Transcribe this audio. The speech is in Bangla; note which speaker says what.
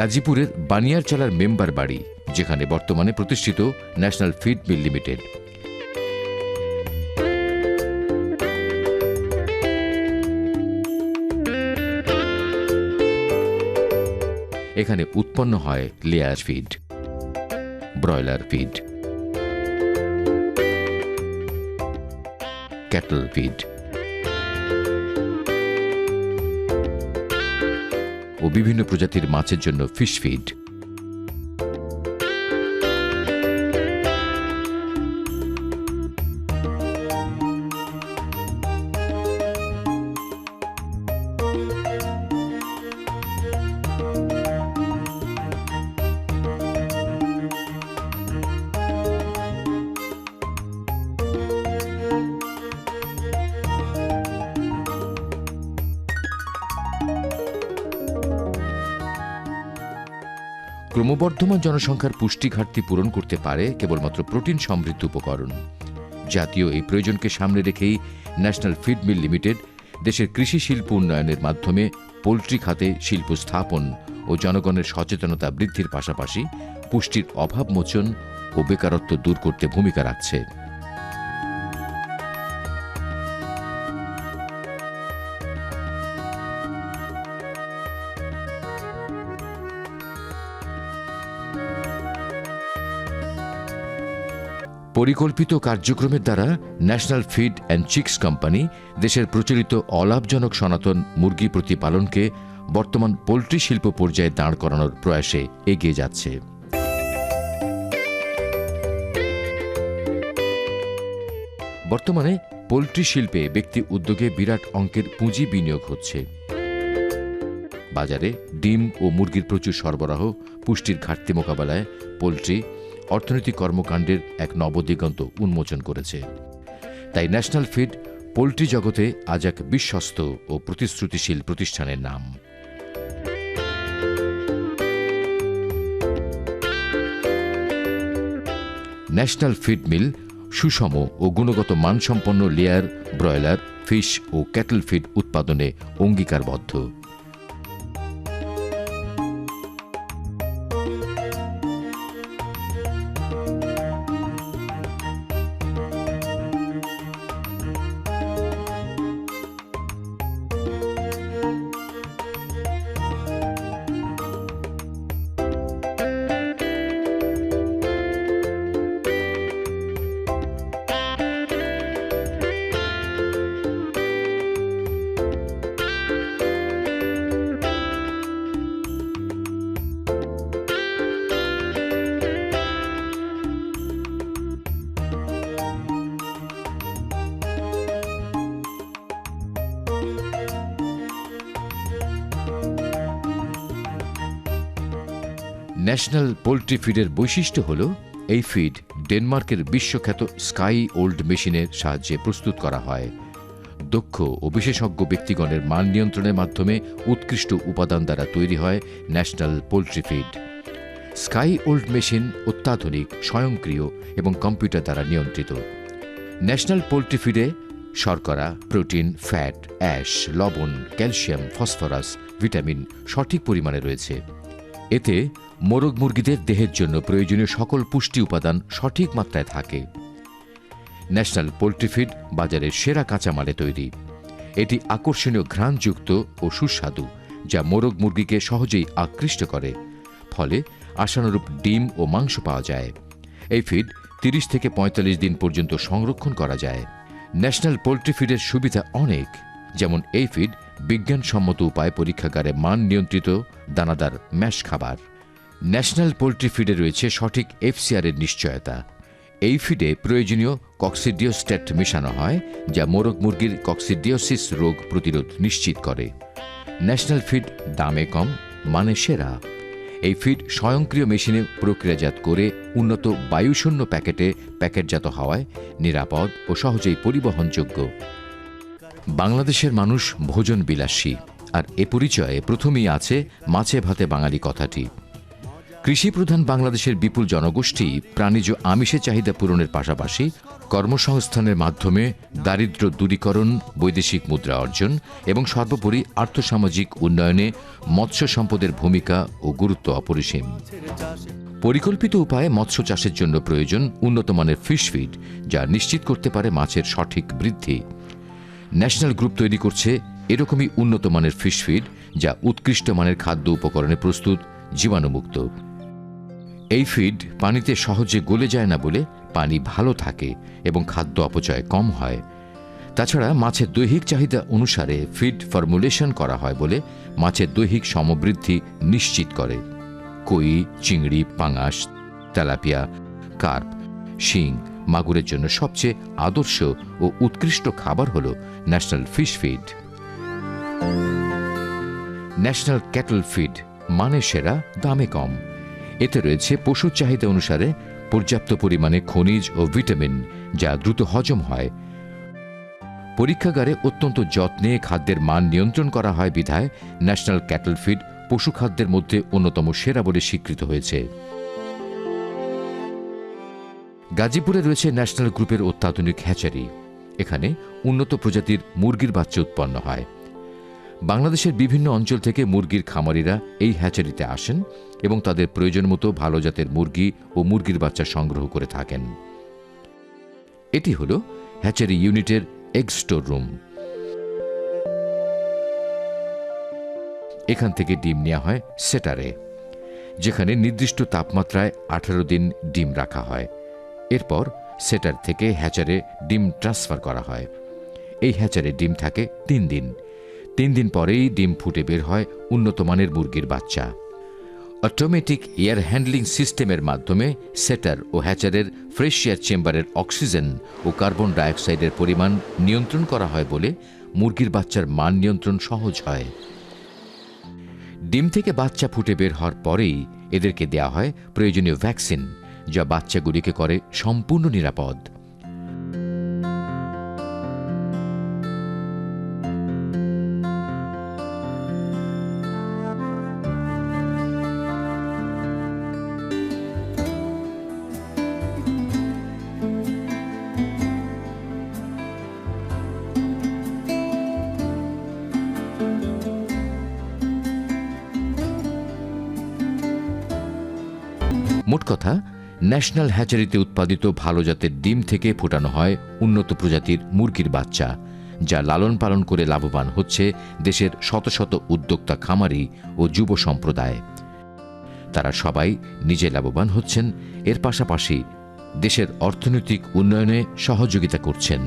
Speaker 1: গাজীপুরের বানিয়ারচালার মেম্বার বাড়ি, যেখানে বর্তমানে প্রতিষ্ঠিত ন্যাশনাল ফিড মিল লিমিটেড। এখানে উৎপন্ন হয় layer feed, broiler feed, cattle feed. ও বিভিন্ন প্রজাতির মাছের জন্য ফিশ ফিড ক্রমবর্ধমান জনসংখ্যার পুষ্টি ঘাটতি পূরণ করতে পারে কেবলমাত্র প্রোটিন সমৃদ্ধ উপকরণ। জাতীয় এই প্রয়োজনকে সামনে রেখেই ন্যাশনাল ফিড মিল লিমিটেড দেশের কৃষি শিল্প উন্নয়নের মাধ্যমে পোলট্রি খাতে শিল্প স্থাপন ও জনগণের সচেতনতা বৃদ্ধির পাশাপাশি পুষ্টির অভাব মোচন ও বেকারত্ব দূর করতে ভূমিকা রাখছে। পরিকল্পিত কার্যক্রমের দ্বারা national feed and chicks company দেশের প্রচলিত অলাভজনক সনাতন মুরগি প্রতিপালনকে বর্তমান পোলট্রি শিল্প পর্যায়ে দাঁড় করানোর প্রয়াসে এগিয়ে যাচ্ছে। বর্তমানে পোলট্রি শিল্পে ব্যক্তি উদ্যোগে বিরাট অঙ্কের পুঁজি বিনিয়োগ হচ্ছে। বাজারে ডিম ও মুরগির প্রচুর সরবরাহ, পুষ্টির ঘাটতি মোকাবেলায় পোলট্রি অর্থনৈতিক কর্মকাণ্ডের এক নবদিগন্ত উন্মোচন করেছে। তাই ন্যাশনাল ফিড পোলট্রি জগতে আজ এক বিশ্বস্ত ও প্রতিশ্রুতিশীল প্রতিষ্ঠানের নাম। ন্যাশনাল ফিড মিল সুষম ও গুণগত মানসম্পন্ন লেয়ার, ব্রয়লার, ফিশ ও ক্যাটল ফিড উৎপাদনে অঙ্গীকারবদ্ধ। ন্যাশনাল পোলট্রি ফিডের বৈশিষ্ট্য হল, এই ফিড ডেনমার্কের বিশ্বখ্যাত স্কাই ওল্ড মেশিনের সাহায্যে প্রস্তুত করা হয়। দক্ষ ও বিশেষজ্ঞ ব্যক্তিগণের মান নিয়ন্ত্রণের মাধ্যমে উৎকৃষ্ট উপাদান দ্বারা তৈরি হয় national poultry feed. Skiold machine অত্যাধুনিক, স্বয়ংক্রিয় এবং কম্পিউটার দ্বারা নিয়ন্ত্রিত। ন্যাশনাল পোলট্রি ফিডে শর্করা, প্রোটিন, ফ্যাট, অ্যাশ, লবণ, ক্যালসিয়াম, ফসফরাস, ভিটামিন সঠিক পরিমাণে রয়েছে। এতে মোরগ মুরগিদের দেহের জন্য প্রয়োজনীয় সকল পুষ্টি উপাদান সঠিক মাত্রায় থাকে। ন্যাশনাল পোলট্রি ফিড বাজারের সেরা কাঁচামালে তৈরি। এটি আকর্ষণীয় ঘ্রাণযুক্ত ও সুস্বাদু, যা মোরগ মুরগিকে সহজেই আকৃষ্ট করে, ফলে আশানুরূপ ডিম ও মাংস পাওয়া যায়। এই ফিড তিরিশ থেকে পঁয়তাল্লিশ দিন পর্যন্ত সংরক্ষণ করা যায়। ন্যাশনাল পোলট্রি ফিডের সুবিধা অনেক, যেমন এই ফিড বিজ্ঞানসম্মত উপায় পরীক্ষাগারে মান নিয়ন্ত্রিত দানাদার ম্যাশ খাবার। ন্যাশনাল পোলট্রি ফিডে রয়েছে সঠিক এফসিআর এর নিশ্চয়তা। এই ফিডে প্রয়োজনীয় কক্সিডিওস্ট্যাট মেশানো হয়, যা মোরগ মুরগির কক্সিডিওসিস রোগ প্রতিরোধ নিশ্চিত করে। ন্যাশনাল ফিড দামে কম মানে সেরা। এই ফিড স্বয়ংক্রিয় মেশিনে প্রক্রিয়াজাত করে উন্নত বায়ুশূন্য প্যাকেটে প্যাকেটজাত হওয়ায় নিরাপদ ও সহজেই পরিবহনযোগ্য। বাংলাদেশের মানুষ ভোজন বিলাসী, আর এ পরিচয়ে প্রথমেই আছে মাছে ভাতে বাঙালি কথাটি। কৃষিপ্রধান বাংলাদেশের বিপুল জনগোষ্ঠী প্রাণীজ আমিষের চাহিদা পূরণের পাশাপাশি কর্মসংস্থানের মাধ্যমে দারিদ্র্য দূরীকরণ, বৈদেশিক মুদ্রা অর্জন এবং সর্বোপরি আর্থসামাজিক উন্নয়নে মৎস্য সম্পদের ভূমিকা ও গুরুত্ব অপরিসীম। পরিকল্পিত উপায়ে মৎস্য চাষের জন্য প্রয়োজন উন্নত মানের ফিশ ফিড, যা নিশ্চিত করতে পারে মাছের সঠিক বৃদ্ধি। ন্যাশনাল গ্রুপ তৈরি করছে এরকমই উন্নত মানের ফিশ ফিড, যা উৎকৃষ্ট মানের খাদ্য উপকরণে প্রস্তুত, জীবাণুমুক্ত। এই ফিড পানিতে সহজে গলে যায় না বলে পানি ভালো থাকে এবং খাদ্য অপচয় কম হয়। তাছাড়া মাছের দৈহিক চাহিদা অনুসারে ফিড ফর্মুলেশন করা হয় বলে মাছের দৈহিক সমবৃদ্ধি নিশ্চিত করে। কই, চিংড়ি, পাঙাশ, তেলাপিয়া, কার্প, শিং মাগুরের জন্য সবচেয়ে আদর্শ ও উৎকৃষ্ট খাবার হল national fish feed. National cattle feed মানে সেরা, দামে কম। এতে রয়েছে পশুর চাহিদা অনুসারে পর্যাপ্ত পরিমাণে খনিজ ও ভিটামিন, যা দ্রুত হজম হয়। পরীক্ষাগারে অত্যন্ত যত্নে খাদ্যের মান নিয়ন্ত্রণ করা হয় বিধায় ন্যাশনাল ক্যাটল ফিড পশু খাদ্যের মধ্যে অন্যতম সেরা বলে স্বীকৃত হয়েছে। গাজীপুরে রয়েছে ন্যাশনাল গ্রুপের অত্যাধুনিক হ্যাচারি। এখানে উন্নত প্রজাতির মুরগির বাচ্চা উৎপন্ন হয়। বাংলাদেশের বিভিন্ন অঞ্চল থেকে মুরগির খামারিরা এই হ্যাচারিতে আসেন এবং তাদের প্রয়োজন মতো ভালো জাতের মুরগি ও মুরগির বাচ্চা সংগ্রহ করে থাকেন। এটি হল হ্যাচারি ইউনিটের এগ স্টোর রুম। এখান থেকে ডিম নেওয়া হয় সেটারে, যেখানে নির্দিষ্ট তাপমাত্রায় আঠারো দিন ডিম রাখা হয়। এরপর সেটার থেকে হ্যাচারে ডিম ট্রান্সফার করা হয়। এই হ্যাচারে ডিম থাকে তিন দিন। তিন দিন পরেই ডিম ফুটে বের হয় উন্নত মানের মুরগির বাচ্চা। অটোমেটিক এয়ার হ্যান্ডলিং সিস্টেমের মাধ্যমে সেটার ও হ্যাচারের ফ্রেশ এয়ার চেম্বারের অক্সিজেন ও কার্বন ডাইঅক্সাইডের পরিমাণ নিয়ন্ত্রণ করা হয় বলে মুরগির বাচ্চার মান নিয়ন্ত্রণ সহজ হয়। ডিম থেকে বাচ্চা ফুটে বের হওয়ার পরেই এদেরকে দেওয়া হয় প্রয়োজনীয় ভ্যাকসিন যা বাচ্চাগুলিকে করে সম্পূর্ণ নিরাপদ। মোট কথা, ন্যাশনাল হ্যাচারিতে উৎপাদিত ভালো জাতের ডিম থেকে ফোটানো হয় উন্নত প্রজাতির মুরগির বাচ্চা, যা লালন পালন করে লাভবান হচ্ছে দেশের শত শত উদ্যোক্তা খামারি ও যুব সম্প্রদায়। তারা সবাই নিজে লাভবান হচ্ছেন, এর পাশাপাশি দেশের অর্থনৈতিক উন্নয়নে সহযোগিতা করছেন।